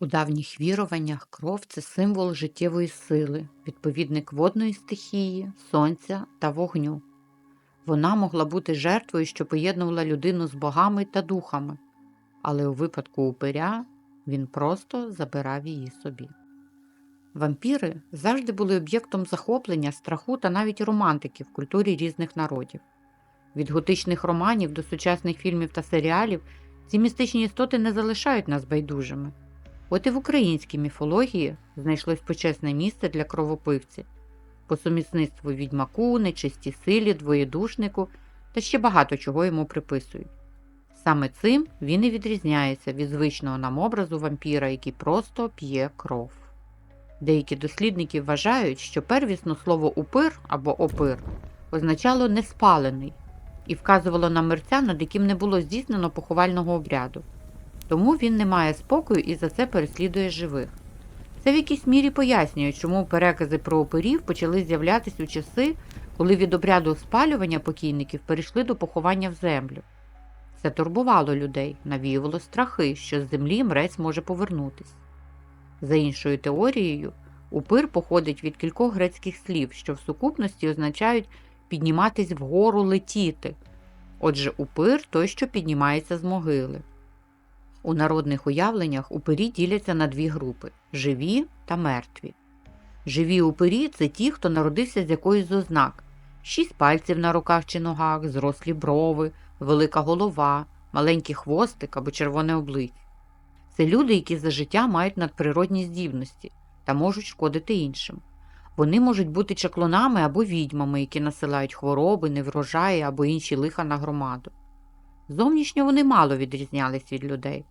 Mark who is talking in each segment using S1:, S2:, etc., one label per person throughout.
S1: У давніх віруваннях кров це символ життєвої сили, відповідник водної стихії, сонця та вогню. Вона могла бути жертвою, що поєднувала людину з богами та духами, але у випадку упиря він просто забирав її собі. Вампіри завжди були об'єктом захоплення, страху та навіть романтики в культурі різних народів. Від готичних романів до сучасних фільмів та серіалів ці містичні істоти не залишають нас байдужими. От і в українській міфології знайшлось почесне місце для кровопивці, по сумісництву відьмаку, нечистій силі, двоєдушнику та ще багато чого йому приписують. Саме цим він і відрізняється від звичного нам образу вампіра, який просто п'є кров. Деякі дослідники вважають, що первісно слово упир або опир означало неспалений і вказувало на мерця, над яким не було здійснено поховального обряду. Тому він не має спокою і за це переслідує живих. Це в якійсь мірі пояснює, чому перекази про опирів почали з'являтися у часи, коли від обряду спалювання покійників перейшли до поховання в землю. Це турбувало людей, навіювало страхи, що з землі мрець може повернутись. За іншою теорією, упир походить від кількох грецьких слів, що в сукупності означають підніматись вгору летіти. Отже, упир той, що піднімається з могили. У народних уявленнях упирі діляться на дві групи живі та мертві. Живі упирі це ті, хто народився з якоюсь з ознак: шість пальців на руках чи ногах, зрослі брови, велика голова, маленький хвостик або червоне обличчя. Це люди, які за життя мають надприродні здібності та можуть шкодити іншим. Вони можуть бути чаклунами або відьмами, які насилають хвороби, неврожаї або інші лиха на громаду. Зовнішньо вони мало відрізнялись від людей,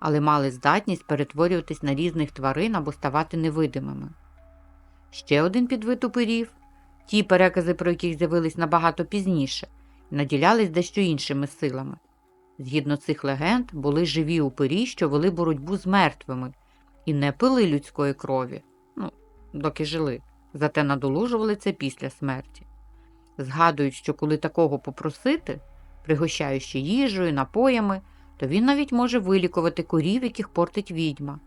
S1: але мали здатність перетворюватись на різних тварин або ставати невидимими. Ще один підвид упирів ті перекази, про яких з'явились набагато пізніше, наділялись дещо іншими силами. Згідно цих легенд, були живі упирі, що вели боротьбу з мертвими і не пили людської крові, ну, доки жили, зате надолужували це після смерті. Згадують, що коли такого попросити, пригощаючи їжею, напоями, то він навіть може вилікувати корів, яких портить відьма.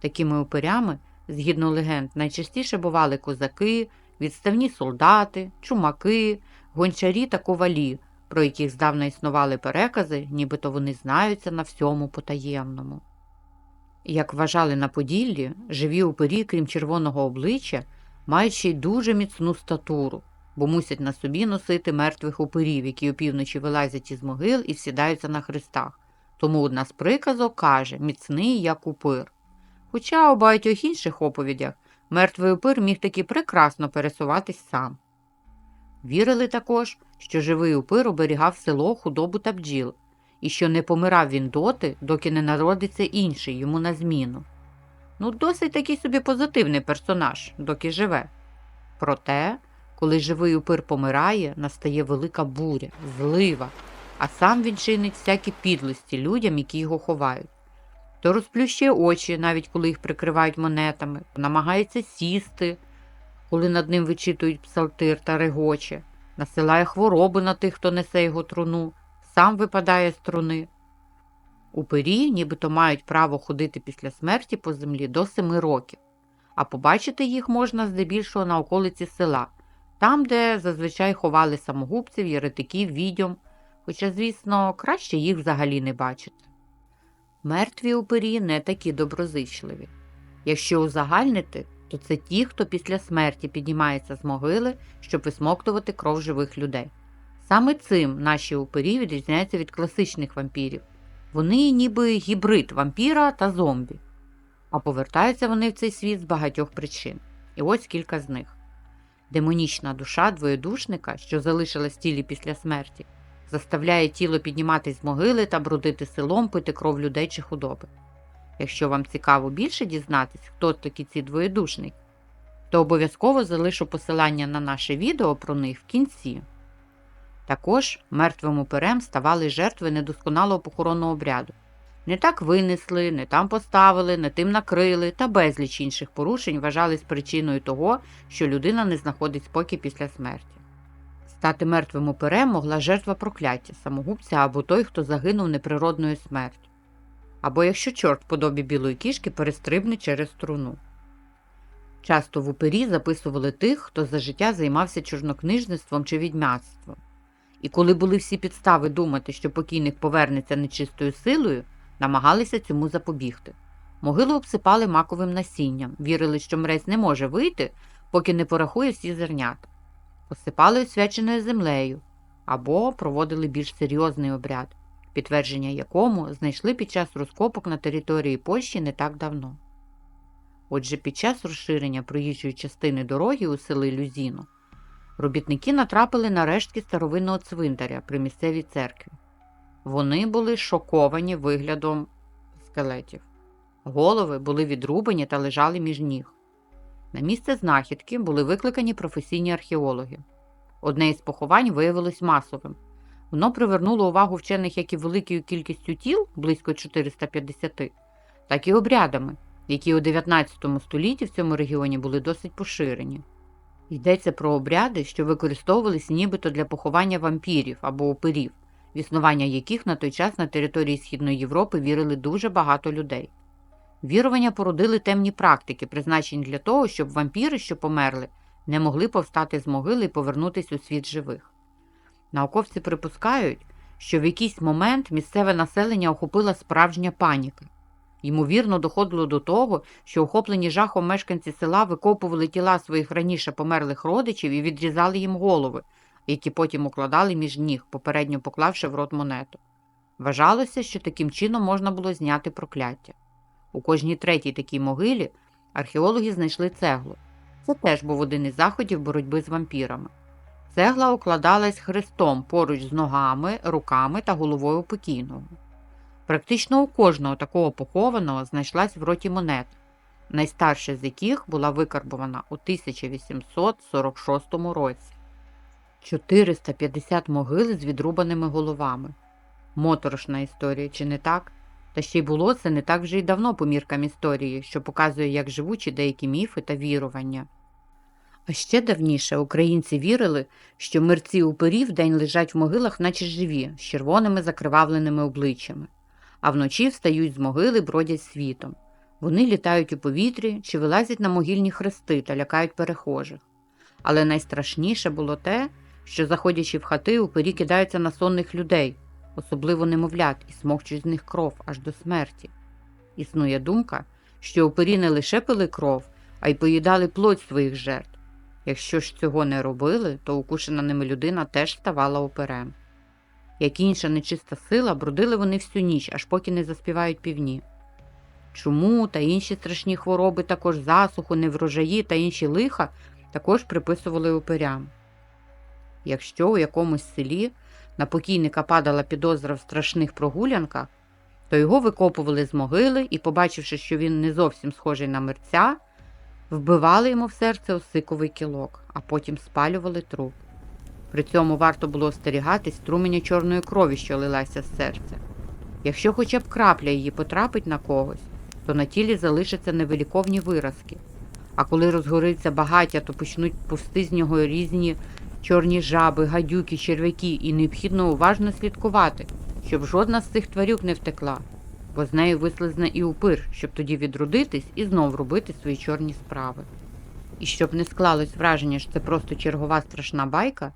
S1: Такими упирями, згідно легенд, найчастіше бували козаки, відставні солдати, чумаки, гончарі та ковалі, про яких здавна існували перекази, нібито вони знаються на всьому потаємному. Як вважали на Поділлі, живі упирі, крім червоного обличчя, мають ще й дуже міцну статуру, бо мусять на собі носити мертвих упирів, які опівночі вилазять із могил і сідаються на хрестах. Тому одна з приказок каже міцний, як упир. Хоча у багатьох інших оповідях мертвий упир міг таки прекрасно пересуватись сам. Вірили також, що живий упир оберігав село, худобу та бджіл, і що не помирав він доти, доки не народиться інший йому на зміну. Ну, досить такий собі позитивний персонаж, доки живе. Проте, коли живий упир помирає, настає велика буря, злива, а сам він чинить всякі підлості людям, які його ховають. То розплющує очі, навіть коли їх прикривають монетами, намагається сісти, коли над ним вичитують псалтир та регоче, насилає хвороби на тих, хто несе його труну, сам випадає з труни. Упирі нібито мають право ходити після смерті по землі до семи років, а побачити їх можна здебільшого на околиці села, там, де зазвичай ховали самогубців, єретиків, відьом, хоча, звісно, краще їх взагалі не бачити. Мертві упирі не такі доброзичливі. Якщо узагальнити, то це ті, хто після смерті піднімається з могили, щоб висмоктувати кров живих людей. Саме цим наші упирі відрізняються від класичних вампірів. Вони ніби гібрид вампіра та зомбі, а повертаються вони в цей світ з багатьох причин. І ось кілька з них. Демонічна душа двоєдушника, що залишилась тілі після смерті, заставляє тіло підніматись з могили та брудити селом, пити кров людей чи худоби. Якщо вам цікаво більше дізнатись, хто такі ці двоєдушники, то обов'язково залишу посилання на наше відео про них в кінці. Також мертвим уперем ставали жертви недосконалого похоронного обряду. Не так винесли, не там поставили, не тим накрили та безліч інших порушень вважались причиною того, що людина не знаходить спокій після смерті. Стати мертвим уперем могла жертва прокляття, самогубця або той, хто загинув неприродною смертю. або якщо чорт в подобі білої кішки перестрибне через струну. Часто в упері записували тих, хто за життя займався чорнокнижництвом чи відьмацтвом. І коли були всі підстави думати, що покійник повернеться нечистою силою, намагалися цьому запобігти. Могилу обсипали маковим насінням, вірили, що мрець не може вийти, поки не порахує всі зернята. Посипали освяченою землею або проводили більш серйозний обряд, підтвердження якому знайшли під час розкопок на території Польщі не так давно. Отже, під час розширення проїжджої частини дороги у селі Люзіно робітники натрапили на рештки старовинного цвинтаря при місцевій церкві. Вони були шоковані виглядом скелетів. Голови були відрубані та лежали між ніг. На місце знахідки були викликані професійні археологи. Одне із поховань виявилось масовим. Воно привернуло увагу вчених як і великою кількістю тіл близько 450, так і обрядами, які у 19 столітті в цьому регіоні були досить поширені. Йдеться про обряди, що використовувались нібито для поховання вампірів або оперів, існування яких на той час на території Східної Європи вірили дуже багато людей. Вірування породили темні практики, призначені для того, щоб вампіри, що померли, не могли повстати з могили і повернутися у світ живих. Науковці припускають, що в якийсь момент місцеве населення охопила справжня паніка. Ймовірно, доходило до того, що охоплені жахом мешканці села викопували тіла своїх раніше померлих родичів і відрізали їм голови, які потім укладали між ніг, попередньо поклавши в рот монету. Вважалося, що таким чином можна було зняти прокляття. У кожній третій такій могилі археологи знайшли цеглу. Це теж був один із заходів боротьби з вампірами. Цегла укладалась хрестом поруч з ногами, руками та головою покійного. Практично у кожного такого похованого знайшлась в роті монет, найстарша з яких була викарбована у 1846 році. 450 могил з відрубаними головами. Моторошна історія, чи не так? Та ще й було це не так вже й давно по міркам історії, що показує, як живучі деякі міфи та вірування. А ще давніше українці вірили, що мерці уперів день лежать в могилах, наче живі, з червоними закривавленими обличчями, а вночі встають з могили, бродять світом. Вони літають у повітрі чи вилазять на могильні хрести та лякають перехожих. Але найстрашніше було те, що, заходячи в хати, упері кидаються на сонних людей, особливо немовлят, і смокчуть з них кров аж до смерті. Існує думка, що упері не лише пили кров, а й поїдали плоть своїх жертв. Якщо ж цього не робили, то укушена ними людина теж ставала оперем. Як інша нечиста сила, бродили вони всю ніч, аж поки не заспівають півні. Чуму та інші страшні хвороби, також засуху, неврожаї та інші лиха також приписували оперям. Якщо у якомусь селі на покійника падала підозра в страшних прогулянках, то його викопували з могили і, побачивши, що він не зовсім схожий на мерця, вбивали йому в серце осиковий кілок, а потім спалювали труп. При цьому варто було остерігатись струменя чорної крові, що лилася з серця. Якщо хоча б крапля її потрапить на когось, то на тілі залишаться невиліковні виразки. А коли розгориться багаття, то почнуть пусти з нього різні чорні жаби, гадюки, черв'яки, і необхідно уважно слідкувати, щоб жодна з цих тварюк не втекла, бо з нею вислизне і упир, щоб тоді відродитись і знов робити свої чорні справи. І щоб не склалось враження, що це просто чергова страшна байка,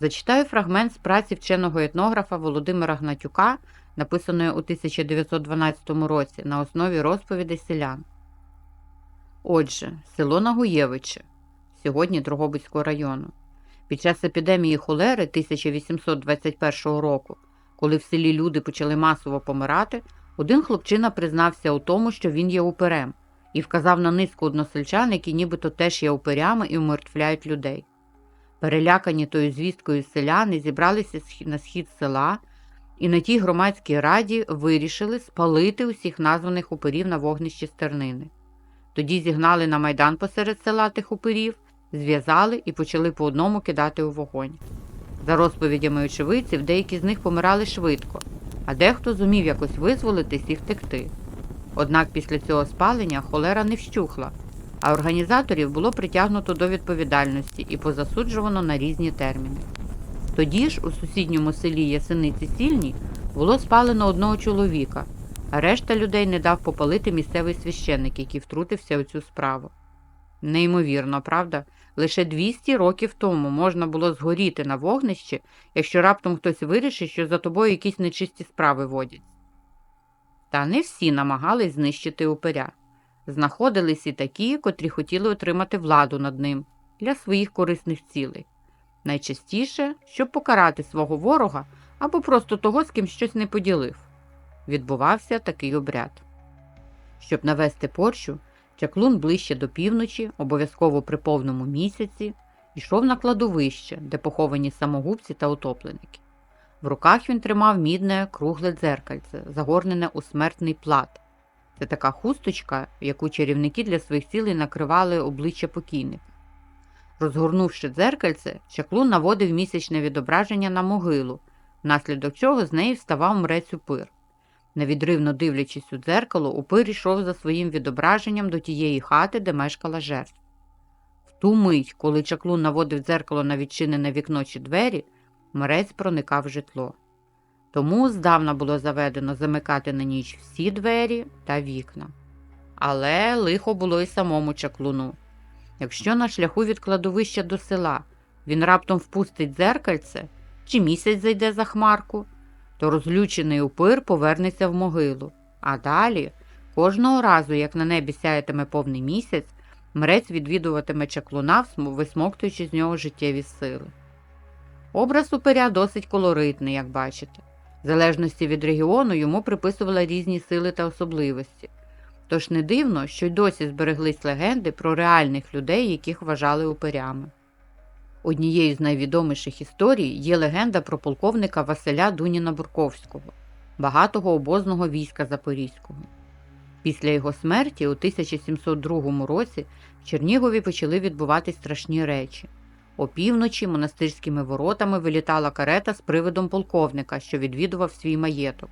S1: зачитаю фрагмент з праці вченого етнографа Володимира Гнатюка, написаної у 1912 році на основі розповідей селян. Отже, село Нагуєвиче, сьогодні Дрогобицького району. Під час епідемії холери 1821 року, коли в селі люди почали масово помирати, один хлопчина признався у тому, що він є уперем, і вказав на низку односельчан, які нібито теж є уперями і умертвляють людей. Перелякані тою звісткою селяни зібралися на схід села і на тій громадській раді вирішили спалити усіх названих уперів на вогнищі стернини. Тоді зігнали на майдан посеред села тих уперів, зв'язали і почали по одному кидати у вогонь. За розповідями очевидців, деякі з них помирали швидко, а дехто зумів якось визволитись і втекти. Однак після цього спалення холера не вщухла, а організаторів було притягнуто до відповідальності і позасуджувано на різні терміни. Тоді ж у сусідньому селі Ясениці Сільній було спалено одного чоловіка, а решта людей не дав попалити місцевий священник, який втрутився у цю справу. Неймовірно, правда? Лише 200 років тому можна було згоріти на вогнищі, якщо раптом хтось вирішить, що за тобою якісь нечисті справи водять. Та не всі намагались знищити упиря. Знаходились і такі, котрі хотіли отримати владу над ним для своїх корисних цілей. Найчастіше, щоб покарати свого ворога або просто того, з ким щось не поділив. Відбувався такий обряд. Щоб навести порчу, чаклун ближче до півночі, обов'язково при повному місяці, йшов на кладовище, де поховані самогубці та утопленики. В руках він тримав мідне кругле дзеркальце, загорнене у смертний плат. Це така хусточка, яку чарівники для своїх цілей накривали обличчя покійника. Розгорнувши дзеркальце, чаклун наводив місячне відображення на могилу, внаслідок чого з неї вставав мрець упир. Невідривно дивлячись у дзеркало, упир йшов за своїм відображенням до тієї хати, де мешкала жертва. В ту мить, коли чаклун наводив дзеркало на відчинене вікно чи двері, мрець проникав в житло. Тому здавна було заведено замикати на ніч всі двері та вікна. Але лихо було й самому чаклуну. Якщо на шляху від кладовища до села він раптом впустить дзеркальце чи місяць зайде за хмарку, то розлючений упир повернеться в могилу. А далі, кожного разу, як на небі сяятиме повний місяць, мрець відвідуватиме чаклуна, висмоктуючи з нього життєві сили. Образ упиря досить колоритний, як бачите. В залежності від регіону йому приписували різні сили та особливості. Тож не дивно, що й досі збереглись легенди про реальних людей, яких вважали упирями. Однією з найвідоміших історій є легенда про полковника Василя Дуніна Бурковського, багатого обозного війська Запорізького. Після його смерті у 1702 році в Чернігові почали відбуватись страшні речі. Опівночі монастирськими воротами вилітала карета з привидом полковника, що відвідував свій маєток.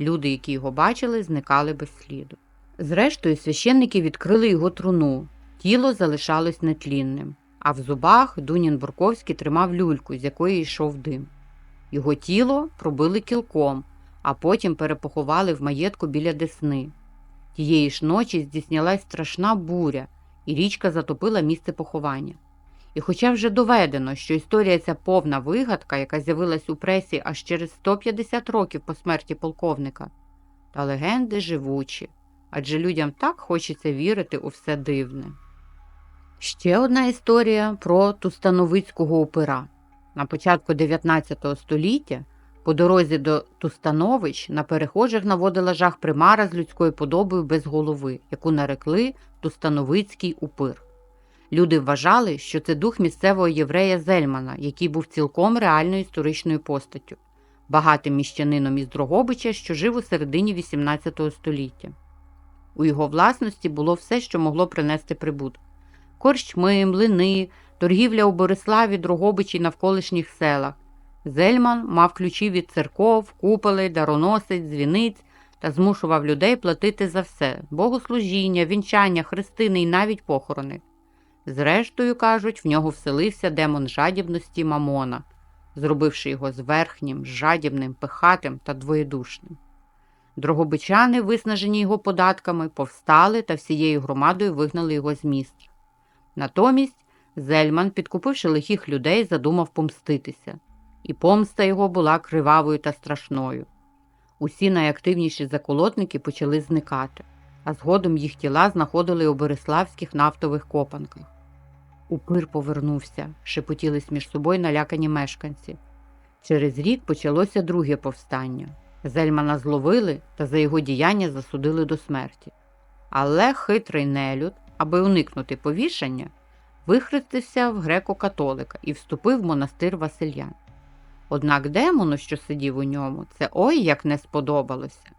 S1: Люди, які його бачили, зникали без сліду. Зрештою, священники відкрили його труну, тіло залишалось нетлінним, а в зубах Дунін Бурковський тримав люльку, з якої йшов дим. Його тіло пробили кілком, а потім перепоховали в маєтку біля Десни. Тієї ж ночі здійснялась страшна буря, і річка затопила місце поховання. І хоча вже доведено, що історія ця повна вигадка, яка з'явилась у пресі аж через 150 років по смерті полковника, та легенди живучі, адже людям так хочеться вірити у все дивне. Ще одна історія про Тустановицького опера. На початку 19 століття по дорозі до Тустанович на перехожих наводила жах примара з людською подобою без голови, яку нарекли Тустановицький упир. Люди вважали, що це дух місцевого єврея Зельмана, який був цілком реальною історичною постаттю, багатим міщанином із Дрогобича, що жив у середині XVIII століття. У його власності було все, що могло принести прибуток: корчми, млини, торгівля у Бориславі, Дрогобичі навколишніх селах. Зельман мав ключі від церков, куполей, дароносець, дзвіниць та змушував людей платити за все богослужіння, вінчання, хрестини і навіть похорони. Зрештою, кажуть, в нього вселився демон жадібності Мамона, зробивши його зверхнім, жадібним, пихатим та двоєдушним. Дрогобичани, виснажені його податками, повстали та всією громадою вигнали його з міста. Натомість Зельман, підкупивши лихих людей, задумав помститися, і помста його була кривавою та страшною. Усі найактивніші заколотники почали зникати, а згодом їх тіла знаходили у Бориславських нафтових копанках. Упир повернувся, шепотілись між собою налякані мешканці. Через рік почалося друге повстання. Зельмана зловили та за його діяння засудили до смерті. Але хитрий нелюд, аби уникнути повішання, вихрестився в греко-католика і вступив в монастир Васильян. Однак демону, що сидів у ньому, це ой як не сподобалося.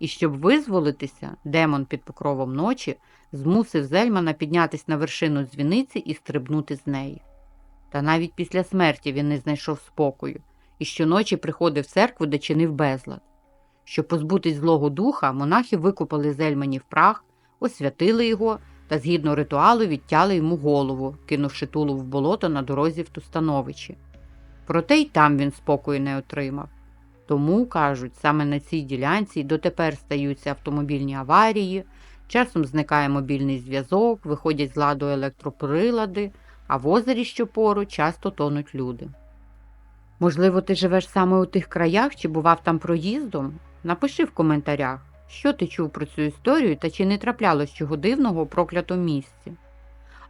S1: І щоб визволитися, демон під покровом ночі змусив Зельмана піднятися на вершину дзвіниці і стрибнути з неї. Та навіть після смерті він не знайшов спокою і щоночі приходив в церкву, де чинив безлад. Щоб позбутись злого духа, монахи викупали Зельманів прах, освятили його та згідно ритуалу відтяли йому голову, кинувши тулу в болото на дорозі в Тустановичі. Проте й там він спокою не отримав. Тому, кажуть, саме на цій ділянці дотепер стаються автомобільні аварії, часом зникає мобільний зв'язок, виходять з ладу електроприлади, а в озері, що поруч, часто тонуть люди. Можливо, ти живеш саме у тих краях чи бував там проїздом? Напиши в коментарях, що ти чув про цю історію та чи не траплялось чого дивного у проклятому місці.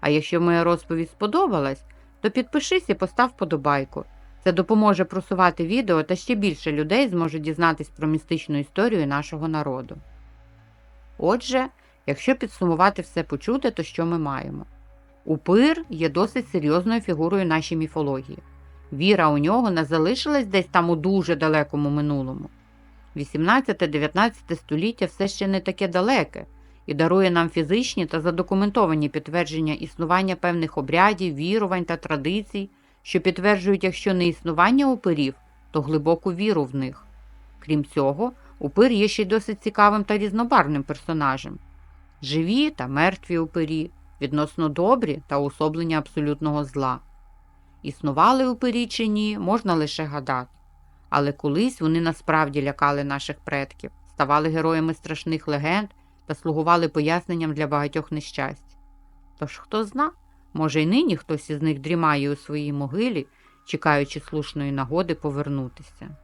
S1: А якщо моя розповідь сподобалась, то підпишись і постав подобайку. Це допоможе просувати відео та ще більше людей зможуть дізнатись про містичну історію нашого народу. Отже, якщо підсумувати все почуте, то що ми маємо? Упир є досить серйозною фігурою нашій міфології. Віра у нього не залишилась десь там у дуже далекому минулому. 18-19 століття все ще не таке далеке і дарує нам фізичні та задокументовані підтвердження існування певних обрядів, вірувань та традицій, що підтверджують, якщо не існування упирів, то глибоку віру в них. Крім цього, упир є ще й досить цікавим та різнобарвним персонажем. Живі та мертві упирі, відносно добрі та уособлення абсолютного зла. Існували упирі чи ні, можна лише гадати. Але колись вони насправді лякали наших предків, ставали героями страшних легенд та слугували поясненням для багатьох нещасть. Тож хто зна, може й нині хтось із них дрімає у своїй могилі, чекаючи слушної нагоди повернутися.